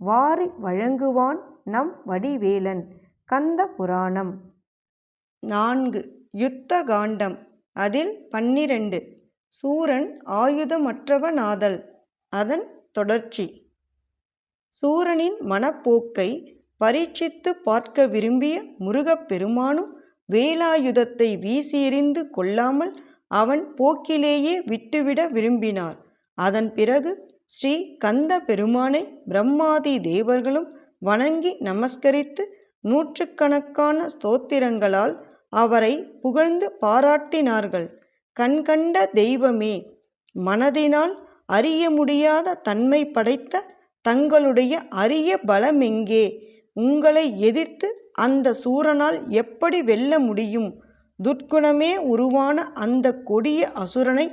வாரி வழங்குவான் நம் வடிவேலன். கந்த புராணம். நான்கு. யுத்த காண்டம். அதில் பன்னிரண்டு. சூரன் ஆயுதமற்றவனாதல். அதன் தொடர்ச்சி. சூரனின் மனப்போக்கை பரீட்சித்து பார்க்க விரும்பிய முருகப்பெருமானும் வேலாயுதத்தை வீசியெறிந்து கொள்ளாமல் அவன் போக்கிலேயே விட்டுவிட விரும்பினார். அதன் பிறகு ஸ்ரீ கந்த பெருமானை பிரம்மாதி தேவர்களும் வணங்கி நமஸ்கரித்து நூற்றுக்கணக்கான ஸ்தோத்திரங்களால் அவரை புகழ்ந்து பாராட்டினார்கள். கண்கண்ட தெய்வமே மனதினால் அறிய முடியாத தன்மை படைத்த தங்களுடைய அரிய பலமெங்கே உங்களை எதிர்த்து அந்த சூரனால் எப்படி வெல்ல முடியும்? துர்க்குணமே உருவான அந்த கொடிய அசுரனை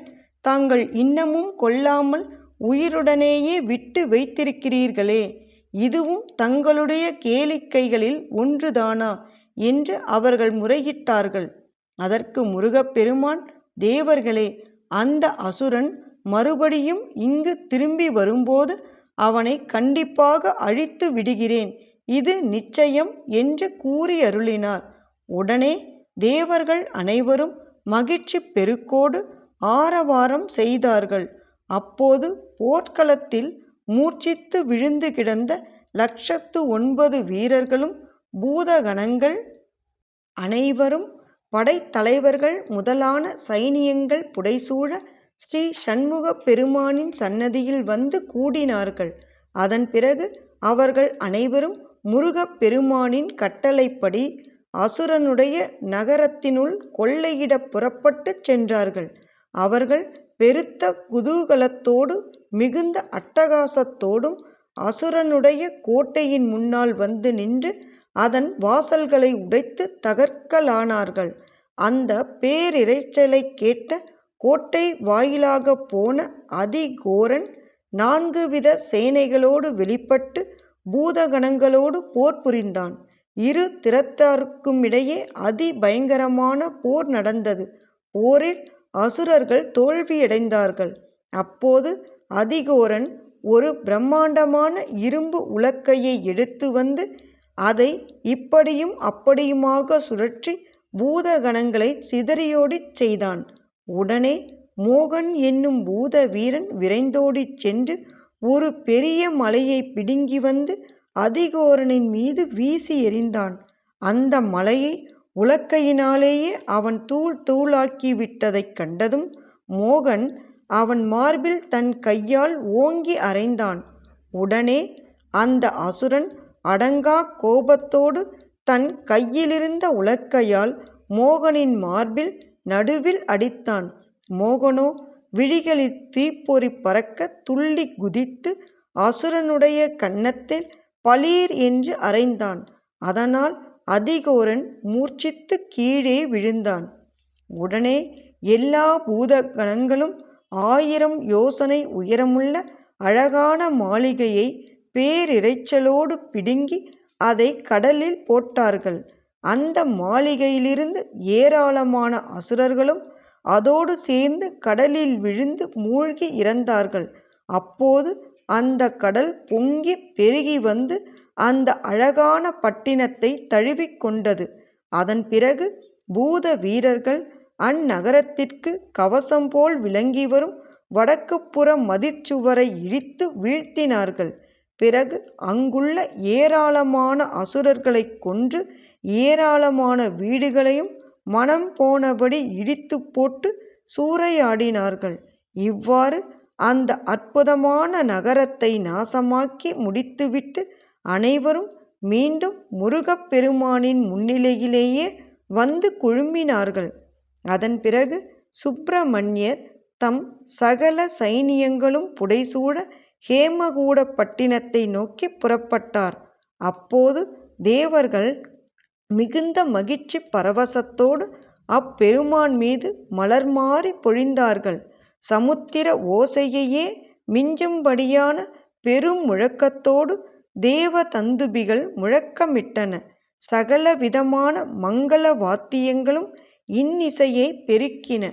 தாங்கள் இன்னமும் கொல்லாமல் உயிருடனேயே விட்டு வைத்திருக்கிறீர்களே இதுவும் தங்களுடைய கேளிக்கைகளில் ஒன்றுதானா? என்று அவர்கள் முறையிட்டார்கள். அதற்கு முருகப்பெருமான் தேவர்களே அந்த அசுரன் மறுபடியும் இங்கு திரும்பி வரும்போது அவனை கண்டிப்பாக அழித்து விடுகிறேன். இது நிச்சயம் என்று கூறி அருளினார் உடனே தேவர்கள் அனைவரும் மகிழ்ச்சி பெருக்கோடு ஆரவாரம் செய்தார்கள். அப்போது போர்க்களத்தில் மூர்ச்சித்து விழுந்து கிடந்த லட்சத்து ஒன்பது வீரர்களும் பூதகணங்கள் அனைவரும் படைத்தலைவர்கள் முதலான சைனியங்கள் புடைசூழ ஸ்ரீ சண்முக பெருமானின் சன்னதியில் வந்து கூடினார்கள். அதன் பிறகு அவர்கள் அனைவரும் முருகப் பெருமானின் கட்டளைப்படி அசுரனுடைய நகரத்தினுள் கொள்ளையிட புறப்பட்டுச் சென்றார்கள். அவர்கள் பெருத்த குதூகலத்தோடு மிகுந்த அட்டகாசத்தோடும் அசுரனுடைய கோட்டையின் முன்னால் வந்து நின்று அதன் வாசல்களை உடைத்து தகர்க்கலானார்கள். அந்த பேரிரைச்சலை கேட்ட கோட்டை வாயிலாக போன அதிகோரன் நான்கு வித சேனைகளோடு வெளிப்பட்டு பூதகணங்களோடு போர் புரிந்தான். இரு திறத்தாருக்குமிடையே அதி பயங்கரமான போர் நடந்தது. போரில் அசுரர்கள் தோல்வியடைந்தார்கள். அப்போது அதிகோரன் ஒரு பிரம்மாண்டமான இரும்பு உலக்கையை எடுத்து வந்து அதை இப்படியும் அப்படியுமாக சுழற்றி பூதகணங்களை சிதறியோடிச் செய்தான். உடனே மோகன் என்னும் பூத வீரன் விரைந்தோடிச் சென்று ஒரு பெரிய மலையை பிடுங்கி வந்து அதிகோரனின் மீது வீசி எறிந்தான். அந்த மலையை உலக்கையினாலேயே அவன் தூள் தூளாக்கி விட்டதைக் கண்டதும் மோகன் அவன் மார்பில் தன் கையால் ஓங்கி அறைந்தான். உடனே அந்த அசுரன் அடங்கா கோபத்தோடு தன் கையிலிருந்த உலக்கையால் மோகனின் மார்பில் நடுவில் அடித்தான். மோகனோ விழிகளில் தீப்பொறி பறக்க துள்ளி குதித்து அசுரனுடைய கன்னத்தில் பளீர் என்று அறைந்தான். அதனால் அதிகோரன் மூர்ச்சித்து கீழே விழுந்தான். உடனே எல்லா பூதகணங்களும் ஆயிரம் யோசனை உயரமுள்ள அழகான மாளிகையை பேரிரைச்சலோடு பிடுங்கி அதை கடலில் போட்டார்கள். அந்த மாளிகையிலிருந்து ஏராளமான அசுரர்களும் அதோடு சேர்ந்து கடலில் விழுந்து மூழ்கி இறந்தார்கள். அப்போது அந்த கடல் பொங்கி பெருகி வந்து அந்த அழகான பட்டினத்தை தழுவிக்கொண்டது அதன் பிறகு பூத வீரர்கள் அந்நகரத்திற்கு கவசம் போல் விளங்கி வரும் வடக்குப்புற மதிர்ச்சுவரை இழித்து வீழ்த்தினார்கள். பிறகு அங்குள்ள ஏராளமான அசுரர்களைக் கொன்று ஏராளமான வீடுகளையும் மனம் போனபடி இடித்து போட்டு சூறையாடினார்கள். இவ்வாறு அந்த அற்புதமான நகரத்தை நாசமாக்கி முடித்துவிட்டு அனைவரும் மீண்டும் முருகப்பெருமானின் முன்னிலையிலேயே வந்து குழுமினார்கள். அதன் பிறகு சுப்பிரமணியர் தம் சகல சைனியங்களும் புடைசூழ ஹேமகூட பட்டினத்தை நோக்கி புறப்பட்டார். அப்போது தேவர்கள் மிகுந்த மகிழ்ச்சி பரவசத்தோடு அப்பெருமான் மீது மலர் மாறி பொழிந்தார்கள். சமுத்திர ஓசையையே மிஞ்சும்படியான பெரும் முழக்கத்தோடு தேவ தந்துபிகள் முழக்கமிட்டன. சகல விதமான மங்கள வாத்தியங்களும் இன்னிசையை பெருக்கின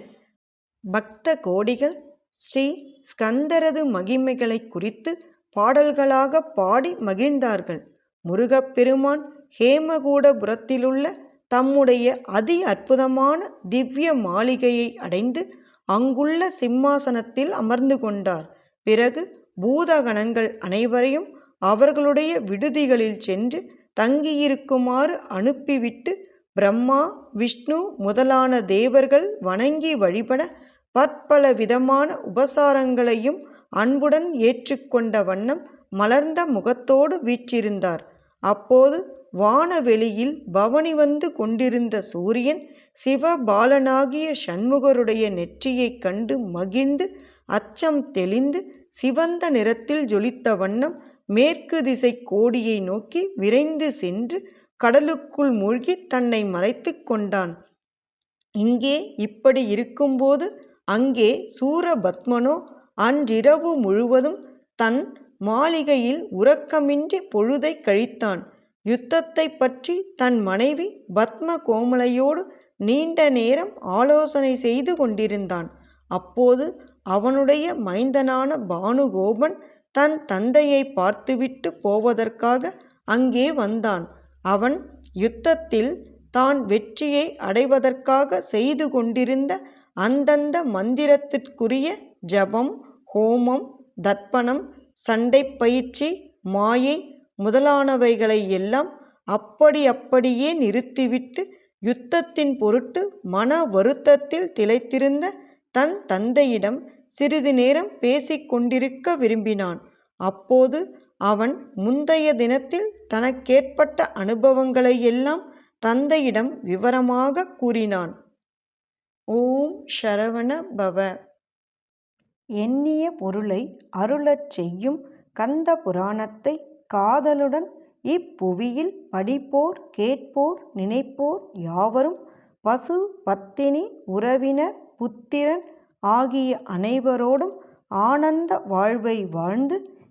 பக்த கோடிகள் ஸ்ரீ ஸ்கந்தரது மகிமைகளை குறித்து பாடல்களாக பாடி மகிழ்ந்தார்கள். முருகப்பெருமான் ஹேமகூடபுரத்திலுள்ள தம்முடைய அதி அற்புதமான திவ்ய மாளிகையை அடைந்து அங்குள்ள சிம்மாசனத்தில் அமர்ந்து கொண்டார். பிறகு பூதகணங்கள் அனைவரையும் அவர்களுடைய விடுதிகளில் சென்று தங்கியிருக்குமாறு அனுப்பிவிட்டு பிரம்மா விஷ்ணு முதலான தேவர்கள் வணங்கி வழிபட பற்பல விதமான உபசாரங்களையும் அன்புடன் ஏற்றுக்கொண்ட வண்ணம் மலர்ந்த முகத்தோடு வீற்றிருந்தார். அப்போது வானவெளியில் பவனி வந்து கொண்டிருந்த சூரியன் சிவபாலனாகிய சண்முகருடைய நெற்றியைக் கண்டு மகிழ்ந்து அச்சம் தெளிந்து சிவந்த நிறத்தில் ஜொலித்த வண்ணம் மேற்கு திசை கோடியை நோக்கி விரைந்து சென்று கடலுக்குள் மூழ்கி தன்னை மறைத்து கொண்டான். இங்கே இப்படி இருக்கும்போது அங்கே சூரபத்மனோ அன்றிரவு முழுவதும் தன் மாளிகையில் உறக்கமின்றி பொழுதை கழித்தான். யுத்தத்தை பற்றி தன் மனைவி பத்ம கோமலையோடு நீண்ட நேரம் ஆலோசனை செய்து கொண்டிருந்தான். அப்போது அவனுடைய மைந்தனான பானுகோபன் தன் தந்தையை பார்த்துவிட்டு போவதற்காக அங்கே வந்தான். அவன் யுத்தத்தில் தான் வெற்றியை அடைவதற்காக செய்து கொண்டிருந்த அந்தந்த மந்திரத்திற்குரிய ஜபம் ஹோமம் தர்ப்பணம் சண்டை பயிற்சி மாயை முதலானவைகளை எல்லாம் அப்படி அப்படியே நிறுத்திவிட்டு யுத்தத்தின் பொருட்டு மன வருத்தத்தில் திளைத்திருந்த தன் தந்தையிடம் சிறிது நேரம் பேசிக் கொண்டிருக்க விரும்பினான். அப்போது அவன் முந்தைய தினத்தில் தனக்கேற்பட்ட அனுபவங்களை எல்லாம் தந்தையிடம் விவரமாக கூறினான். ஓம் ஷரவண பவ. எண்ணிய பொருளை அருளச் செய்யும் கந்த புராணத்தை காதலுடன் இப்புவியில் படிப்போர் கேட்போர் நினைப்போர் யாவரும் பசு பத்தினி உறவினர் புத்திரன் ஆகிய அனைவரோடும் ஆனந்த வாழ்வை வாழ்ந்து